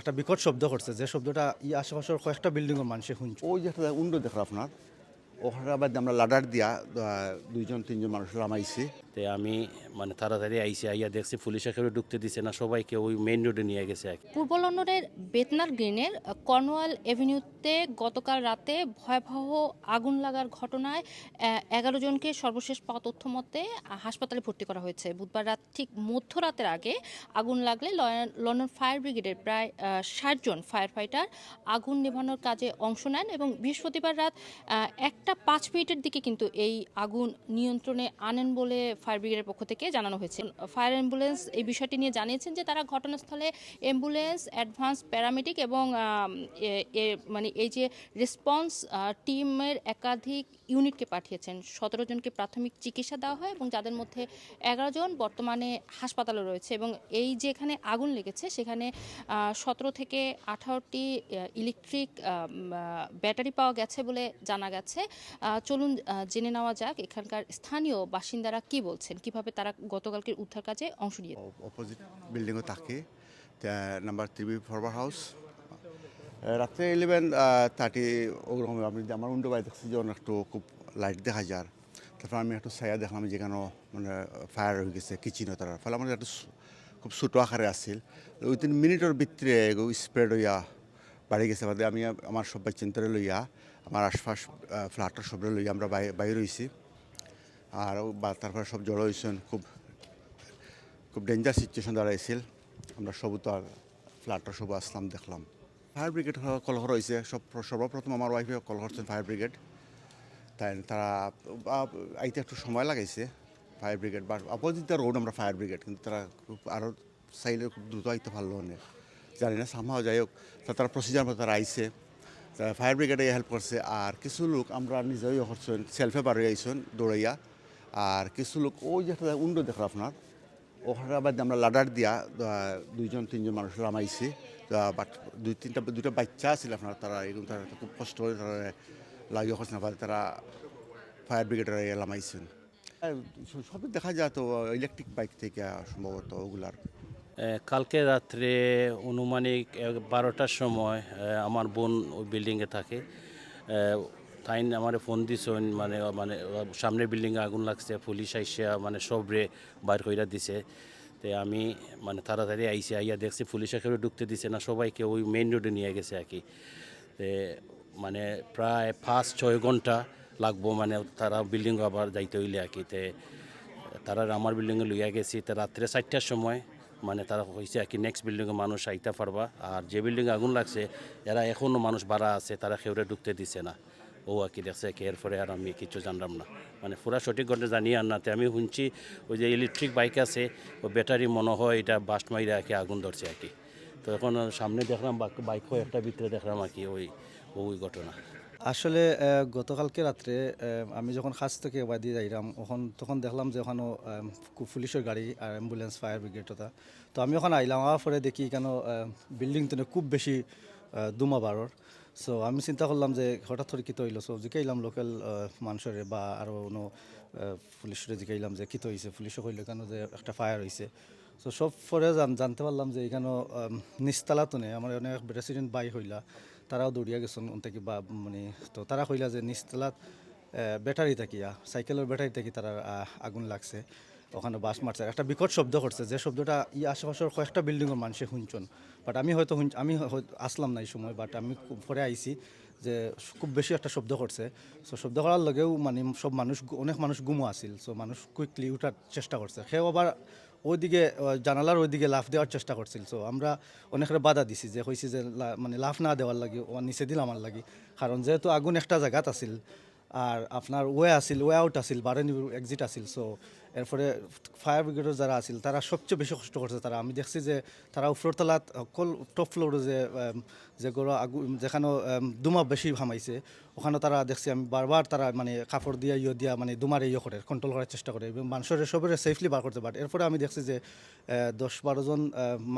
একটা বিকট শব্দ করছে, যে শব্দটা ই আশেপাশের কয়েকটা বিল্ডিং বিল্ডিংয়ের মানুষে শুনছে। ওই যে একটা উন্ড দেখো আপনার ওখানে আমরা লাডার দিয়া দুইজন তিনজন মানুষ নামাইছি তে আমি মানে তাড়াতাড়ি আইসি আইয়া দেখছি পুলিশ একেবারে ঢুকতে দিছে না সবাইকে ওই মেইন রোডে নিয়ে গেছে আর কি। পূর্ব লন্ডনের বেতনার গ্রিনের কর্নওয়াল এভিনিউতে গতকাল রাতে ভয়াবহ আগুন লাগার ঘটনায় এগারো জনকে সর্বশেষ পাওয়া তথ্য মতে হাসপাতালে ভর্তি করা হয়েছে বুধবার রাত ঠিক মধ্যরাতের আগে আগুন লাগলে লয়- লন্ডন ফায়ার ব্রিগেডের প্রায় ষাট জন ফায়ার ফাইটার আগুন নেভানোর কাজে অংশ নেন এবং বৃহস্পতিবার রাত আহ, একটা পাঁচ মিনিটের দিকে কিন্তু এই আগুন নিয়ন্ত্রণে আনেন বলে ফায়ার ব্রিগেডের পক্ষ থেকে জানানো হয়েছে। ফায়ার অ্যাম্বুলেন্স এই বিষয়টি নিয়ে জানিয়েছেন যে তারা ঘটনাস্থলে অ্যাম্বুলেন্স, অ্যাডভান্স, প্যারামেডিক এবং মানে এই যে রেসপন্স টিমের একাধিক ইউনিটকে পাঠিয়েছেন। সতেরো জনকে প্রাথমিক চিকিৎসা দেওয়া হয় এবং যাদের মধ্যে এগারো জন বর্তমানে হাসপাতালে রয়েছে এবং এই যে এখানে আগুন লেগেছে সেখানে সতেরো থেকে আঠারোটি ইলেকট্রিক ব্যাটারি পাওয়া গেছে বলে জানা গেছে। চলুন জেনে নেওয়া যাক এখানকার স্থানীয় বাসিন্দারা কি বলছেন, কীভাবে তারা গতকালকে উদ্ধার কাজে অংশ নিয়ে অপোজিট বিল্ডিংও থাকে। নাম্বার থ্রি ফরবার হাউস। রাত্রে ইলেভেন থার্টি ওরকম আমি আমার উন্ডো বাড়ি দেখছি যে একটু খুব লাইট দেখা যার। তারপর আমি একটু ছায়া দেখলাম যেখানে মানে ফায়ার হয়ে গেছে কিচেনও তার। ফলে আমার একটু খুব ছোটো আকারে আসছিল উইদিন মিনিটের ভিতরে স্প্রেড হইয়া বাড়ি গেছে, বাদে আমি আমার সবাই চিন্তারে লইয়া, আমার আশপাশ ফ্ল্যাটের সবরে লইয়া আমরা বাই- বাইরে রয়েছি আর বা তারপরে সব জড়ো হয়েছেন খুব খুব ডেঞ্জার সিচুয়েশন দাঁড়াইছিল। আমরা সবু তো আর ফ্ল্যাটটা সবু আসলাম, দেখলাম। ফায়ার ব্রিগেড কল করা হয়েছে সব সর্বপ্রথম আমার ওয়াইফে কল করছেন ফায়ার ব্রিগেড তাই তারা আইতে একটু সময় লাগাইছে ফায়ার ব্রিগেড বা অপোজিট দ্য রোড আমরা ফায়ার ব্রিগেড কিন্তু তারা খুব আরও চাইলে খুব দ্রুত আইতে পারল না। জানি না সামহাও যাই হোক তারা প্রসিজার মতো তারা আইছে। ফায়ার ব্রিগেডে হেল্প করছে, আর কিছু লোক আমরা নিজেই ইয়ে করছেন সেলফে বাড়ি আইছেন, দৌড়াইয়া। আর কিছু লোক, ওই যে একটা উন্ড দেখো আপনার, ওখানে আবার আমরা লাডার দিয়া দুইজন, তিনজন মানুষ নামাইছি। বাট দুই, তিনটা, দুইটা বাচ্চা আছিল আপনার, তারা এরকম তারা খুব কষ্ট হয়ে তারা লাগিয়ে করছে না তারা ফায়ার ব্রিগেডের নামাইছেন। সবই দেখা যায় তো ইলেকট্রিক বাইক থেকে সম্ভবত ওগুলার। কালকে রাত্রে অনুমানিক বারোটার সময় আমার বোন ওই বিল্ডিংয়ে থাকে। তাই আমার ফোন দিছেন মানে মানে সামনের বিল্ডিংয়ে আগুন লাগছে, পুলিশ আইসা মানে সবরে বাইর কইরা দিছে। তে আমি মানে তাড়াতাড়ি আইসি, আইয়া দেখছি পুলিশ একেবারে ঢুকতে দিছে না, সবাইকে ওই মেইন রোডে নিয়ে গেছে আর কি। মানে প্রায় পাঁচ, ছয় ঘণ্টা লাগবো মানে তারা বিল্ডিং আবার যাইতে হইলে আর কি। তারা আমার বিল্ডিংয়ে লইয়া গেছি, তা রাত্রে চারটার সময় মানে তারা কইছে আর কি নেক্সট বিল্ডিংয়ে মানুষ আইতে পারবা। আর যে বিল্ডিংয়ে আগুন লাগছে, এরা এখনও মানুষ বাড়া আছে, তারা কেউরে ঢুকতে দিছে না। ও আর কি দেখছে কি এরপরে আর আমি কিছু জানলাম না। মানে পুরা সঠিক ঘটনা জানি আর নাতে আমি শুনছি, ওই যে ইলেকট্রিক বাইক আছে, ও ব্যাটারি মনে হয় এটা বাস্ট মাইরে আর কি আগুন ধরছে আর কি। তো এখন সামনে দেখলাম বাইক বাইকও একটা ভিতরে দেখলাম আর কি, ওই ওই ঘটনা। আসলে গতকালকে রাত্রে আমি যখন খাস থেকে বাদি যাইলাম ওখান তখন দেখলাম যে ওখানে পুলিশের গাড়ি আর অ্যাম্বুলেন্স, ফায়ার ব্রিগেড ওটা। তো আমি ওখানে আইলাম আমার পরে দেখি কেন বিল্ডিং তো খুব বেশি দুমা বারোর। সো আমি চিন্তা করলাম যে হঠাৎ করে কী তৈল। সো জিকাইলাম লোকাল মানুষের বা আরও কোনো পুলিশের জিকাইলাম যে কী হয়েছে পুলিশও কইল কেন যে একটা ফায়ার হয়েছে সো সব পরে জানতে পারলাম যে এখানে নিস্তালা তো নেই। আমার অনেক রেসিডেন্ট বাই হইলা। তারাও দৌড়িয়া গেছেন থেকে বা মানে তো তারা কইলা যে নিস্তালাত ব্যাটারি থাকিয়া সাইকেলের ব্যাটারি থাকি তারা আগুন লাগছে। ওখানে বাস মারছে একটা বিকট শব্দ করছে যে শব্দটা ই আশেপাশের কয়েকটা বিল্ডিংয়ের মানুষে শুনছেন বাট আমি হয়তো শুন- আমি আসলাম না এই সময় বাট আমি পরে আইছি যে খুব বেশি একটা শব্দ করছে সো শব্দ করার লগেও মানে সব মানুষ, অনেক মানুষ গুমো আছিল। সো মানুষ কুইকলি উঠার চেষ্টা করছে সেও আবার ওইদিকে জানালার ওইদিকে লাফ দেওয়ার চেষ্টা করছিল। সো আমরা অনেকের বাধা দিছি যে হয়েছে যে মানে লাফ না দেওয়ার লাগে নিচে দিল আমার লাগে। কারণ যেহেতু আগুন একটা জায়গাত আছিল আর আপনার ওয়ে আছিল ওয়ে আউট আছিল বারেনি এক্সিট আছিল সো এরপরে ফায়ার ব্রিগেডের যারা আছিল তারা সবচেয়ে বেশি কষ্ট করছে তারা। আমি দেখছি যে তারা উপর তলাত অকল টপ ফ্লোরে যে উম, যে গরো আগুন যেখানে দুমা বেশি ভামাইছে ওখানে তারা দেখছি আমি বারবার তারা মানে কাপড় দিয়া ইয়ে দিয়া মানে দুমারে ইয়ে করে কন্ট্রোল করার চেষ্টা করে এবং মানুষের সবের সেফলি বার করতে পারে। এরপরে আমি দেখছি যে দশ বারোজন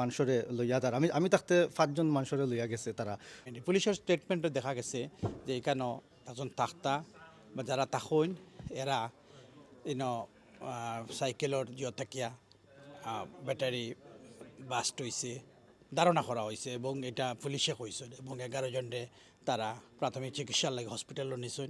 মানুষরে লইয়া তারা আমি আমি থাকতে পাঁচজন মানুষরে লইয়া গেছে তারা। মানে পুলিশের স্টেটমেন্টে দেখা গেছে যে এখানে একজন তাক্তা বা যারা তাকইন এরা ইন সাইকেলের যতাকিয়া ব্যাটারি বাস্ট হয়েছে ধারণা করা হয়েছে এবং এটা পুলিশে কইছেন এবং এগারো জনরে তারা প্রাথমিক চিকিৎসার লাগে হসপিটালও নিছেন